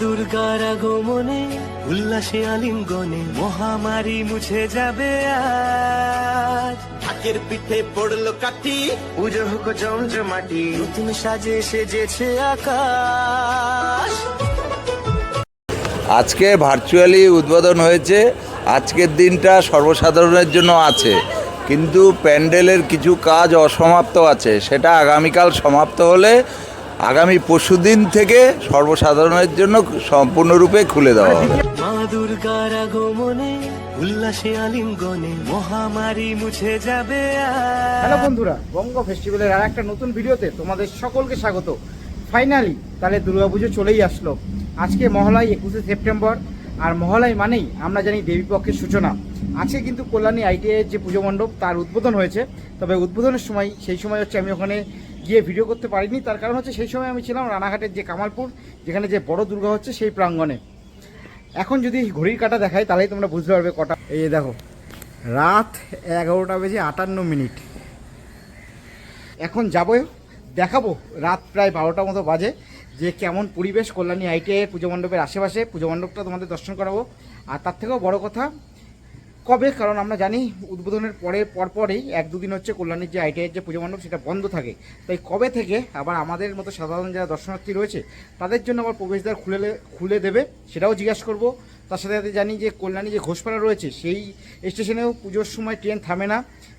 দুর্গার আগমনে উল্লাসে আলিঙ্গনে মহামারী মুছে যাবে আজ। ঢাকের পিঠে পড়ল কাঠি। পুজো হোক জমজমাটি নতুন সাজে সেজেছে আকাশ। আজকে ভার্চুয়ালি উদ্বোধন হয়েছে আজকের দিনটা সর্বসাধারণের জন্য আছে। কিন্তু প্যান্ডেলের কিছু কাজ অসমাপ্ত আছে সেটা আগামীকাল সমাপ্ত হলে আগামী পরশুদিন থেকে সর্বসাধারণের জন্য সম্পূর্ণরূপে খুলে দেওয়া হবে। মা দুর্গার আগমনে উল্লাসে আলিঙ্গনে মহামারী মুছে যাবে হ্যালো বন্ধুরা বঙ্গ ফেস্টিভ্যালের আর একটা নতুন ভিডিওতে তোমাদের সকলকে স্বাগত। ফাইনালি তাহলে দুর্গাপুজো চলেই আসলো। আজকে মহালয় একুশে সেপ্টেম্বর আর মহালয় মানেই আমরা জানি দেবীপক্ষের সূচনা। আজকে কিন্তু কল্যাণী আইটিআইয়ের যে পুজো মণ্ডপ তার উদ্বোধন হয়েছে। তবে উদ্বোধনের সময় সেই সময় হচ্ছে আমি ওখানে গিয়ে ভিডিও করতে পারিনি। তার কারণ হচ্ছে সেই সময় আমি ছিলাম রানাঘাটের যে কামালপুর, যেখানে যে বড় দুর্গা হচ্ছে সেই প্রাঙ্গণে। এখন যদি ঘড়ির কাটা দেখাই, তাহলেই তোমরা বুঝতে পারবে কটা। এই দেখো, রাত এগারোটা বেজে আটান্ন মিনিট। এখন যাব, দেখাবো রাত প্রায় বারোটা মতো বাজে, যে কেমন পরিবেশ কল্যাণী আইটিআই পুজো মণ্ডপের আশেপাশে। পুজো মণ্ডপটা তোমাদের দর্শন করাবো। আর তার থেকেও বড় কথা কবে? কারণ আমরা জানি উদ্বোধনের পরে পরপরেই এক দুদিন হচ্ছে কল্যাণীর যে আইটিআইয়ের যে পুজো মণ্ডপ সেটা বন্ধ থাকে। তাই কবে থেকে আবার আমাদের মতো সাধারণ যারা দর্শনার্থী রয়েছে, তাদের জন্য আবার প্রবেশদ্বার খুলে খুলে দেবে সেটাও জিজ্ঞাসা করব। তার সাথে সাথে জানি যে কল্যাণী যে ঘোষপাড়া রয়েছে, সেই স্টেশনেও পুজোর সময় ট্রেন থামে না।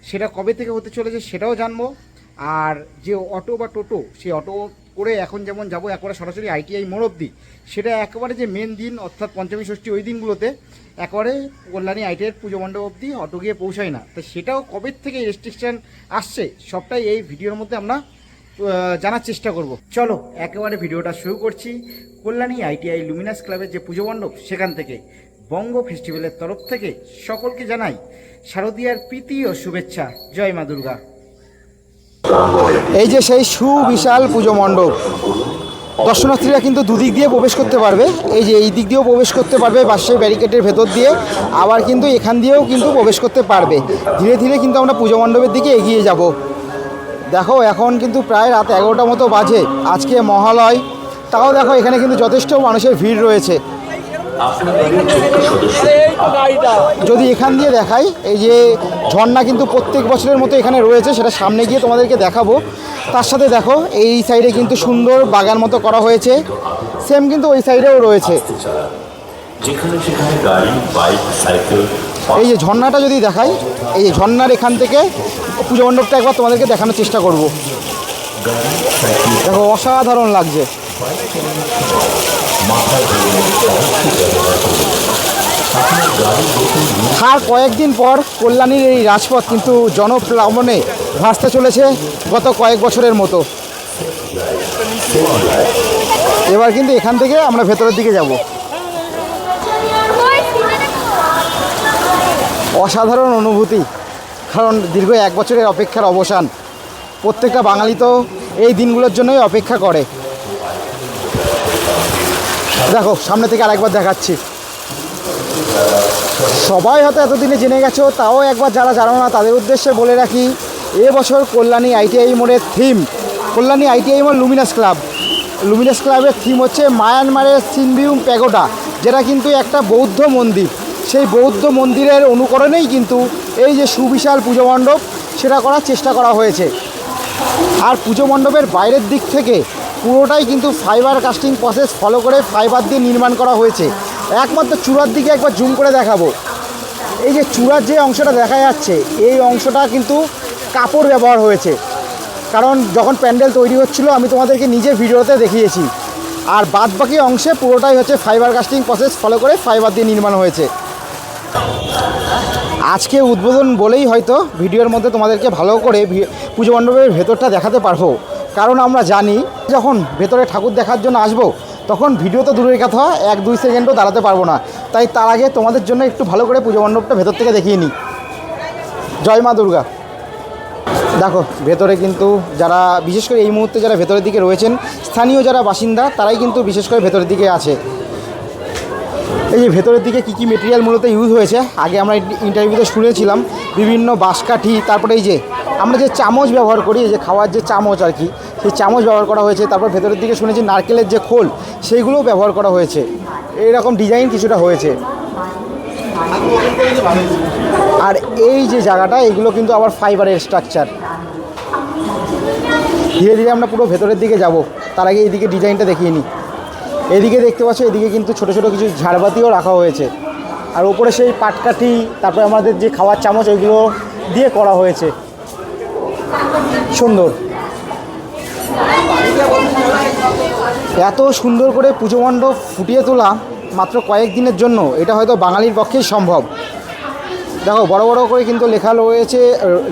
সেটা কবে থেকে হতে চলেছে সেটাও জানব। আর যে অটো বা টোটো, সেই অটো করে এখন যেমন যাব, একবারে সরাসরি আইটিআই মোড় অব্দি সেটা একেবারে যে মেন দিন, অর্থাৎ পঞ্চমী ষষ্ঠী ওই দিনগুলোতে একবারে কল্যাণী আইটিআইয়ের পুজো মণ্ডপ অব্দি অটো গিয়ে পৌঁছায় না। তো সেটাও কবে থেকে রেস্ট্রিকশন আসছে, সবটাই এই ভিডিওর মধ্যে আমরা জানার চেষ্টা করব। চলো, একেবারে ভিডিওটা শুরু করছি। কল্যাণী আইটিআই লুমিনাস ক্লাবের যে পুজো মণ্ডপ, সেখান থেকে। বঙ্গ ফেস্টিভ্যালের তরফ থেকে সকলকে জানাই শারদীয়ার প্রীতি ও শুভেচ্ছা। জয় মা দুর্গা। এই যে সেই সুবিশাল পুজো মণ্ডপ, দর্শনার্থীরা কিন্তু দুদিক দিয়ে প্রবেশ করতে পারবে। এই যে এই দিক দিয়েও প্রবেশ করতে পারবে বাসের ব্যারিকেডের ভেতর দিয়ে, আবার কিন্তু এখান দিয়েও কিন্তু প্রবেশ করতে পারবে। ধীরে ধীরে কিন্তু আমরা পুজো মণ্ডপের দিকে এগিয়ে যাব। দেখো, এখন কিন্তু প্রায় রাত এগারোটা মতো বাজে। আজকে মহালয়। তাও দেখো, এখানে কিন্তু যথেষ্ট মানুষের ভিড় রয়েছে। যদি এখান দিয়ে দেখাই, এই যে ঝর্ণা কিন্তু প্রত্যেক বছরের মতো এখানে রয়েছে, সেটা সামনে গিয়ে তোমাদেরকে দেখাবো। তার সাথে দেখো, এই সাইডে কিন্তু সুন্দর বাগান মতো করা হয়েছে, সেম কিন্তু ওই সাইডেও রয়েছে। এই যে ঝর্ণাটা যদি দেখাই, এই যে ঝর্ণার এখান থেকে পুজো মণ্ডপটা একবার তোমাদেরকে দেখানোর চেষ্টা করব। দেখো, অসাধারণ লাগছে। আর কয়েকদিন পর কল্যাণীর এই রাজপথ কিন্তু জনপ্লাবনে ভাসতে চলেছে গত কয়েক বছরের মতো। এবার কিন্তু এখান থেকে আমরা ভেতরের দিকে যাব। অসাধারণ অনুভূতি, কারণ দীর্ঘ এক বছরের অপেক্ষার অবসান। প্রত্যেকটা বাঙালি তো এই দিনগুলোর জন্যই অপেক্ষা করে। দেখো, সামনে থেকে আরেকবার দেখাচ্ছি। সবাই হয়তো এতদিনে জেনে গেছো, তাও একবার যারা জানো না, তাদের উদ্দেশ্যে বলে রাখি এবছর কল্যাণী আইটিআই মোড়ের থিম কল্যাণী আইটিআই মোড় লুমিনাস ক্লাব লুমিনাস ক্লাবের থিম হচ্ছে মায়ানমারের সিনবিউম প্যাগোডা, যেটা কিন্তু একটা বৌদ্ধ মন্দির। সেই বৌদ্ধ মন্দিরের অনুকরণেই কিন্তু এই যে সুবিশাল পুজো মণ্ডপ, সেটা করার চেষ্টা করা হয়েছে। আর পুজো মণ্ডপের বাইরের দিক থেকে পুরোটাই কিন্তু ফাইবার কাস্টিং প্রসেস ফলো করে ফাইবার দিয়ে নির্মাণ করা হয়েছে। একমাত্র চূড়ার দিকে একবার জুম করে দেখাবো। এই যে চূড়ার যে অংশটা দেখা যাচ্ছে, এই অংশটা কিন্তু কাপড় ব্যবহার হয়েছে। কারণ যখন প্যান্ডেল তৈরি হচ্ছিল, আমি তোমাদেরকে নিজের ভিডিওতে দেখিয়েছি। আর বাদ বাকি অংশে পুরোটাই হচ্ছে ফাইবার কাস্টিং প্রসেস ফলো করে ফাইবার দিয়ে নির্মাণ হয়েছে। আজকে উদ্বোধন বলেই হয়তো ভিডিওর মধ্যে তোমাদেরকে ভালো করে পুজো মণ্ডপের ভেতরটা দেখাতে পারব। কারণ আমরা জানি, যখন ভেতরে ঠাকুর দেখার জন্য আসব, তখন ভিডিও তো দূরের কথা, এক দুই সেকেন্ডও দাঁড়াতে পারব না। তাই তার আগে তোমাদের জন্য একটু ভালো করে পুজো মণ্ডপটা ভেতর থেকে দেখিয়ে নিই। জয় মা দুর্গা। দেখো, ভেতরে কিন্তু যারা, বিশেষ করে এই মুহূর্তে যারা ভেতরের দিকে রয়েছেন, স্থানীয় যারা বাসিন্দা, তারাই কিন্তু বিশেষ করে ভেতরের দিকে আছে। এই যে ভেতরের দিকে কী কী মেটেরিয়াল মূলত ইউজ হয়েছে, আগে আমরা ইন্টারভিউতে শুনেছিলাম বিভিন্ন বাঁশকাঠি, তারপরে এই যে আমরা যে চামচ ব্যবহার করি, এই যে খাওয়ার যে চামচ আর কি সেই চামচ ব্যবহার করা হয়েছে। তারপর ভেতরের দিকে শুনেছি নারকেলের যে খোল, সেইগুলোও ব্যবহার করা হয়েছে। এইরকম ডিজাইন কিছুটা হয়েছে। আর এই যে জায়গাটা, এগুলো কিন্তু আবার ফাইবারের স্ট্রাকচার ধীরে ধীরে আমরা পুরো ভেতরের দিকে যাব। তার আগে এইদিকে ডিজাইনটা দেখিয়ে নিই। এদিকে দেখতে পাচ্ছ এদিকে কিন্তু ছোট ছোট কিছু ঝাড়বাতিও রাখা হয়েছে। আর ওপরে সেই পাটকাঠি, তারপরে আমাদের যে খাওয়ার চামচ, ওইগুলো দিয়ে করা হয়েছে। সুন্দর। এত সুন্দর করে পুজো মণ্ডপ ফুটিয়ে তোলা মাত্র কয়েক দিনের জন্য, এটা হয়তো বাঙালির পক্ষেই সম্ভব। দেখো, বড় বড় করে কিন্তু লেখা রয়েছে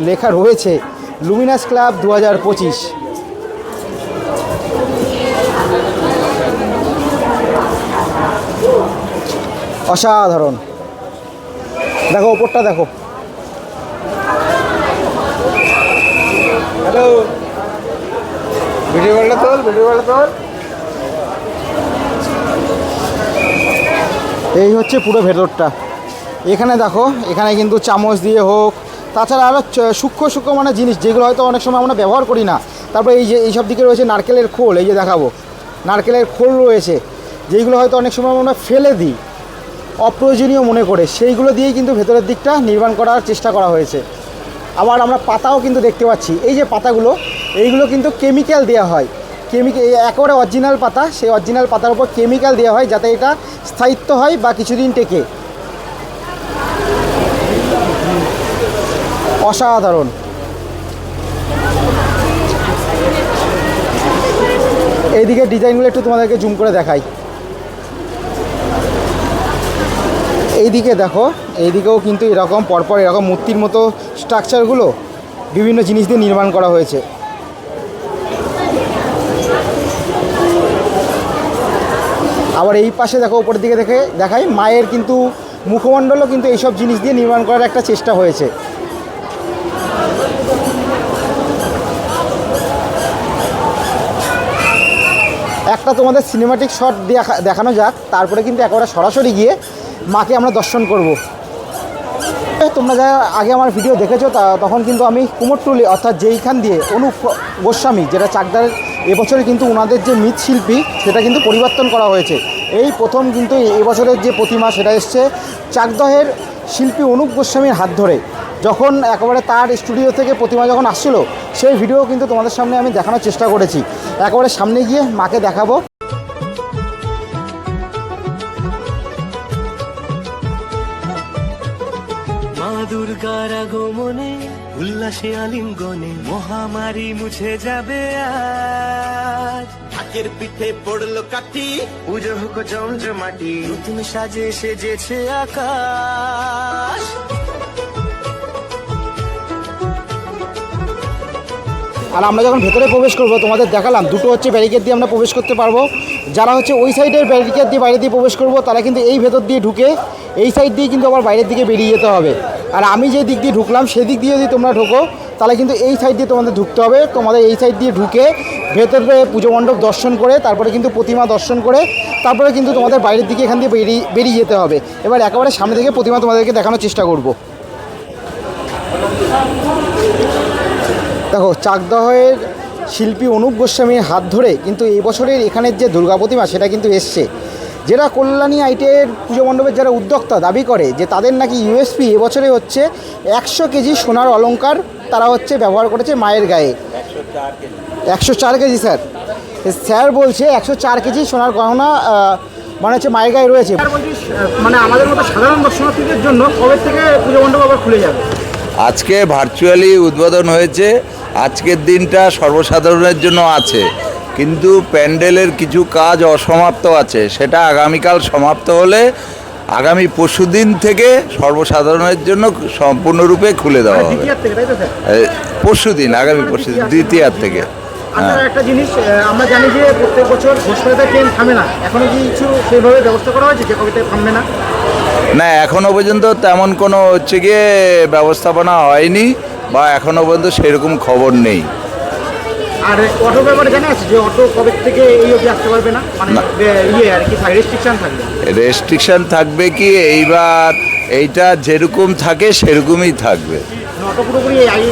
লেখা রয়েছে লুমিনাস ক্লাব দু হাজার পঁচিশ। অসাধারণ। দেখো, ওপরটা দেখো। হ্যালো ভিডিও কলটা তোল, ভিডিও কলটা তোল। এই হচ্ছে পুরো ভেতরটা। এখানে দেখো, এখানে কিন্তু চামচ দিয়ে হোক, তাছাড়া আরও সূক্ষ্ম সূক্ষ্ম মানে জিনিস যেগুলো হয়তো অনেক সময় আমরা ব্যবহার করি না। তারপরে এই যে এইসব দিকে রয়েছে নারকেলের খোল, এই যে দেখাবো। নারকেলের খোল রয়েছে, যেইগুলো হয়তো অনেক সময় আমরা ফেলে দিই, অপ্রয়োজনীয় মনে করে। সেইগুলো দিয়েই কিন্তু ভেতরের দিকটা নির্মাণ করার চেষ্টা করা হয়েছে। আবার আমরা পাতাও কিন্তু দেখতে পাচ্ছি। এই যে পাতাগুলো, এইগুলো কিন্তু কেমিক্যাল দেওয়া হয়। কেমিক্যাল একেবারে অরিজিনাল পাতা, সেই অরিজিনাল পাতার উপর কেমিক্যাল দেওয়া হয় যাতে এটা স্থায়িত্ব হয় বা কিছুদিন টেকে। অসাধারণ। এইদিকে ডিজাইনগুলো একটু তোমাদেরকে জুম করে দেখাই। এইদিকে দেখো, এইদিকেও কিন্তু এরকম, পরপর এরকম মূর্তির মতো স্ট্রাকচারগুলো বিভিন্ন জিনিস দিয়ে নির্মাণ করা হয়েছে। আবার এই পাশে দেখো, উপরের দিকে দেখে দেখাই, মায়ের কিন্তু মুখমণ্ডলও কিন্তু এইসব জিনিস দিয়ে নির্মাণ করার একটা চেষ্টা হয়েছে। একটা তোমাদের সিনেমাটিক শট দেখা দেখানো যাক, তারপরে কিন্তু একেবারে সরাসরি গিয়ে মাকে আমরা দর্শন করব। তোমরা যা আগে আমার ভিডিও দেখেছ, তা তখন কিন্তু আমি কুমোরটুলি, অর্থাৎ যেইখান দিয়ে অনুপ গোস্বামী, যেটা চাকদার এবছরে কিন্তু ওনাদের যে মৃৎশিল্পী, সেটা কিন্তু পরিবর্তন করা হয়েছে। এই প্রথম কিন্তু এবছরের যে প্রতিমা, সেটা এসছে চাকদহের শিল্পী অনুপ গোস্বামীর হাত ধরে। যখন একেবারে তার স্টুডিও থেকে প্রতিমা যখন আসছিল, সেই ভিডিও কিন্তু তোমাদের সামনে আমি দেখানোর চেষ্টা করেছি। একেবারে সামনে গিয়ে মাকে দেখাবো। দুর্গার আগমনে উল্লাসে আলিঙ্গনে মহামারী মুছে যাবে আজ। ঢাকের পিঠে পড়ল কাঠি। পুজো হোক জমজমাটি নতুন সাজে সেজেছে আকাশ। আর আমরা যখন ভেতরে প্রবেশ করব তোমাদের দেখালাম দুটো হচ্ছে ব্যারিকেড দিয়ে আমরা প্রবেশ করতে পারব। যারা হচ্ছে ওই সাইডের ব্যারিকেড দিয়ে বাইরে দিয়ে প্রবেশ করব তারা কিন্তু এই ভেতর দিয়ে ঢুকে এই সাইড দিয়ে কিন্তু আবার বাইরের দিকে বেরিয়ে যেতে হবে। আর আমি যে দিক দিয়ে ঢুকলাম সেদিক দিয়ে যদি তোমরা ঢোকো, তাহলে কিন্তু এই সাইড দিয়ে তোমাদের ঢুকতে হবে। তোমাদের এই সাইড দিয়ে ঢুকে ভেতরে পুজো মণ্ডপ দর্শন করে, তারপরে কিন্তু প্রতিমা দর্শন করে, তারপরে কিন্তু তোমাদের বাইরের দিকে এখান দিয়ে বেরিয়ে বেরিয়ে যেতে হবে। এবার একেবারে সামনে থেকে প্রতিমা তোমাদেরকে দেখানোর চেষ্টা করব। দেখো, চাকদহের শিল্পী অনুপ গোস্বামীর হাত ধরে কিন্তু এই বছরের এখানের যে দুর্গা প্রতিমা, সেটা কিন্তু এসছে। যেটা কল্যাণী আইটের পুজো মণ্ডপের যারা উদ্যোক্তা দাবি করে যে তাদের নাকি ইউএসপি এবছরে হচ্ছে একশো কেজি সোনার অলংকার তারা হচ্ছে ব্যবহার করেছে মায়ের গায়ে। একশো চার কেজি স্যার। স্যার বলছে একশো চার কেজি সোনার গহনা মানে হচ্ছে মায়ের গায়ে রয়েছে। মানে আমাদের মতো সাধারণ দর্শনার্থীদের জন্য কবে থেকে পুজো মণ্ডপ আবার খুলে যাবে? আজকে ভার্চুয়ালি উদ্বোধন হয়েছে। আজকের দিনটা সর্বসাধারণের জন্য আছে। কিন্তু প্যান্ডেলের কিছু কাজ অসমাপ্ত আছে। সেটা আগামীকাল সমাপ্ত হলে আগামী পরশু দিন থেকে সর্বসাধারণের জন্য সম্পূর্ণরূপে খুলে দেওয়া হবে। দ্বিতীয়ার থেকে তাই তো স্যার? পরশু দিন আগামী পরশু দিন দ্বিতীয়ার থেকে। একটা জিনিস আমরা জানি যে প্রত্যেক বছর ঘোষপাড়াতে ট্রেন থামে না। এখনও কি কিছু সেইভাবে ব্যবস্থা করা হয়েছে যে কবিতায় থামবে না? না এখনও পর্যন্ত তেমন কোনো হচ্ছে গিয়ে ব্যবস্থাপনা হয়নি বা এখনও পর্যন্ত সেরকম খবর নেই। আর অটো ব্যাপারে জানা আছে যে অটো কবে থেকে এই অবধি আসতে পারবে না? মানে ইয়ে আর কি রেস্ট্রিকশন থাকবে। রেস্ট্রিকশন থাকবে কি? এইবার এইটা যেরকম থাকে সেরকমই থাকবে। আইটিআই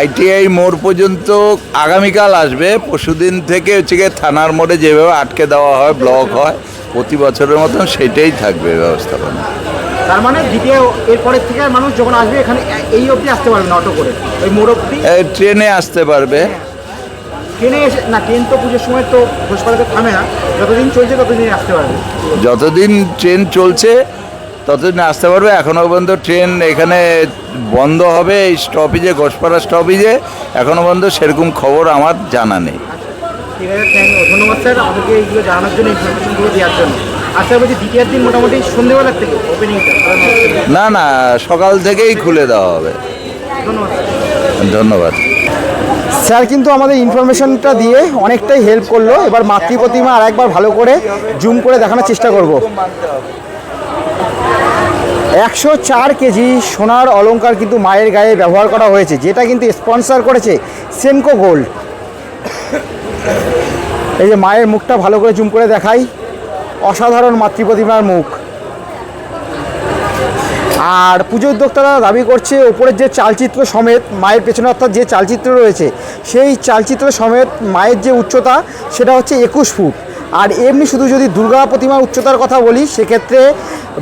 আইটিআই মোড় পর্যন্ত আগামীকাল আসবে। পরশুদিন থেকে হচ্ছে গিয়ে থানার মোড়ে যেভাবে আটকে দেওয়া হয় ব্লক হয় প্রতি বছরের মতন সেটাই থাকবে ব্যবস্থাপনা। তার মানে দ্বিতীয় এরপরের থেকে মানুষ যখন আসবে এখানে এই অবধি আসতে পারবে না অটো করে। ওই মোড় অবধি? ট্রেনে আসতে পারবে। ট্রেনে এসে না ট্রেন তো পুজোর সময় তো ঘোষপাড়াতে থামে না। যতদিন চলছে ততদিন আসতে পারবে। যতদিন ট্রেন চলছে ততদিন আসতে পারবে। এখনও পর্যন্ত ট্রেন এখানে বন্ধ হবে এই স্টপেজে ঘোষপাড়া স্টপেজে এখনও পর্যন্ত সেরকম খবর আমার জানা নেই। ঠিক আছে ধন্যবাদ স্যার। আমাদেরকে এইগুলো জানানোর জন্য ইনফরমেশনগুলো দেওয়ার জন্য। আচ্ছা বলছি দিন মোটামুটি সন্ধ্যেবেলার থেকে ওপেনিংটা না না সকাল থেকেই খুলে দেওয়া হবে। ধন্যবাদ। ধন্যবাদ। স্যার কিন্তু আমাদের ইনফরমেশনটা দিয়ে অনেকটাই হেল্প করল। এবার মাতৃ প্রতিমা আর একবার ভালো করে জুম করে দেখানোর চেষ্টা করব। একশো চার কেজি সোনার অলংকার কিন্তু মায়ের গায়ে ব্যবহার করা হয়েছে যেটা কিন্তু স্পন্সর করেছে সেনকো গোল্ড এই যে মায়ের মুখটা ভালো করে জুম করে দেখাই। অসাধারণ মাতৃ প্রতিমার মুখ। আর পুজো উদ্যোক্তারা দাবি করছে, ওপরের যে চালচিত্র সমেত মায়ের পেছনে অর্থাৎ যে চালচিত্র রয়েছে, সেই চালচিত্র সমেত মায়ের যে উচ্চতা, সেটা হচ্ছে একুশ ফুট। আর এমনি শুধু যদি দুর্গা প্রতিমা উচ্চতার কথা বলি, সেক্ষেত্রে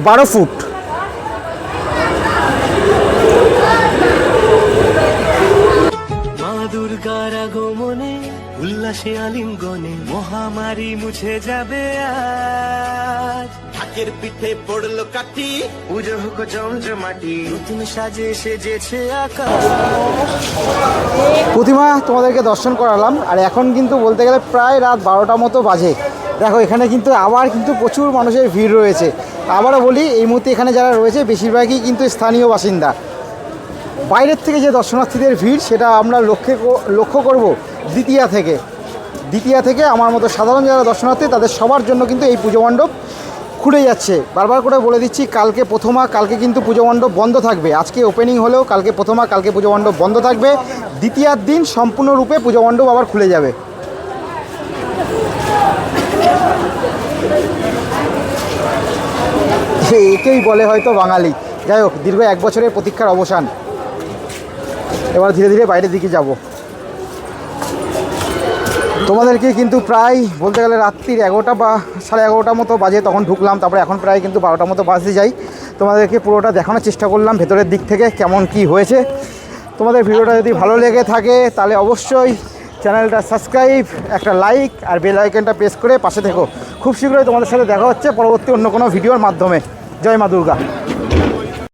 বারো ফুট। উল্লাসে আলিঙ্গনে মহামারী মুছে যাবে আজ। ঢাকের পিঠে পড়ল কাঠি। পুজো হোক জমজমাটি নতুন সাজে সেজেছে আকাশ। প্রতিমা তোমাদেরকে দর্শন করালাম আর এখন কিন্তু বলতে গেলে প্রায় রাত বারোটা মতো বাজে। দেখো এখানে কিন্তু আবার কিন্তু প্রচুর মানুষের ভিড় রয়েছে। আবারও বলি এই মুহূর্তে এখানে যারা রয়েছে বেশিরভাগই কিন্তু স্থানীয় বাসিন্দা। বাইরের থেকে যে দর্শনার্থীদের ভিড় সেটা আমরা লক্ষ্যে লক্ষ্য করব দ্বিতীয়া থেকে। দ্বিতীয়া থেকে আমার মতো সাধারণ যারা দর্শনার্থী, তাদের সবার জন্য কিন্তু এই পুজো মণ্ডপ খুলে যাচ্ছে। বারবার করে বলে দিচ্ছি, কালকে প্রথমা, কালকে কিন্তু পুজো মণ্ডপ বন্ধ থাকবে। আজকে ওপেনিং হলেও কালকে প্রথমা, কালকে পুজো মণ্ডপ বন্ধ থাকবে। দ্বিতীয়ার দিন সম্পূর্ণরূপে পুজো মণ্ডপ আবার খুলে যাবে। একেই বলে হয়তো বাঙালি। যাই হোক, দীর্ঘ এক বছরের প্রতীক্ষার অবসান। এবার ধীরে ধীরে বাইরের দিকে যাব। তোমাদেরকে কিন্তু প্রায় বলতে গেলে রাত্রির এগারোটা বা সাড়ে এগারোটা মতো বাজে তখন ঢুকলাম, তারপরে এখন প্রায় কিন্তু বারোটা মতো বাজতে যাই। তোমাদেরকে পুরোটা দেখানোর চেষ্টা করলাম ভেতরের দিক থেকে কেমন কি হয়েছে। তোমাদের ভিডিওটা যদি ভালো লেগে থাকে তাহলে অবশ্যই চ্যানেলটা সাবস্ক্রাইব, একটা লাইক আর বেল আইকনটা প্রেস করে পাশে থেকো। খুব শীঘ্রই তোমাদের সাথে দেখা হচ্ছে পরবর্তী অন্য কোনো ভিডিওর মাধ্যমে। জয় মা দুর্গা।